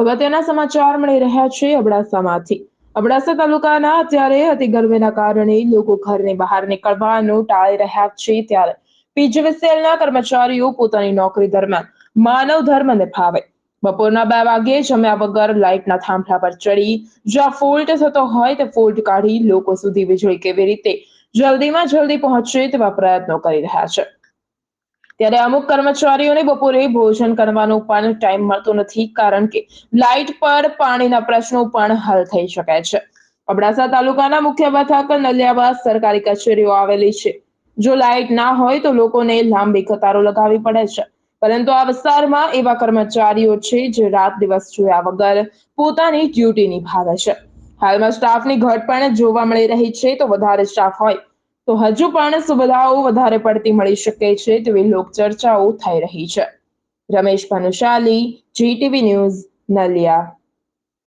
અગત્યના સમાચાર મળી રહ્યા છે અબડાસામાંથી. અબડાસા તાલુકાના અત્યારે અતિ ગરમીના કારણે લોકો ઘરની બહાર નીકળવાનું ટાળી રહ્યા છે ત્યારે પીજીવીસીએલના કર્મચારીઓ પોતાની નોકરી દરમિયાન માનવ ધર્મ નિભાવે બપોરના બે વાગ્યે જમ્યા વગર લાઇટના થાંભલા પર ચડી, જ્યાં ફોલ્ટ થતો હોય તે ફોલ્ટ કાઢી લોકો સુધી વીજળી કેવી રીતે જલ્દીમાં જલ્દી પહોંચે તેવા પ્રયત્નો કરી રહ્યા છે. ત્યારે અમુક કર્મચારીઓને બપોરે ભોજન કરવાનો પણ ટાઈમ મળતો નથી કારણ કે લાઇટ પર પાણીના પ્રશ્નો પણ હલ થઈ શકે છે. અબડાસા તાલુકાના મુખ્ય મથક નલિયાબાદ સરકારી કચેરીઓ આવેલી છે. જો લાઇટ ના હોય તો લોકોને લાંબી કતારો લગાવવી પડે છે. પરંતુ આ વિસ્તારમાં એવા કર્મચારીઓ છે જે રાત દિવસ જોયા વગર પોતાની ડ્યુટી નિભાવે છે. હાલમાં સ્ટાફની ઘટ પણ જોવા મળી રહી છે તો વધારે સ્ટાફ હોય તો હજુ પણ સુવિધાઓ વધારે પડતી મળી શકે છે તેવી લોકચર્ચાઓ થઈ રહી છે. Ramesh Bhanushali GTV news Naliya.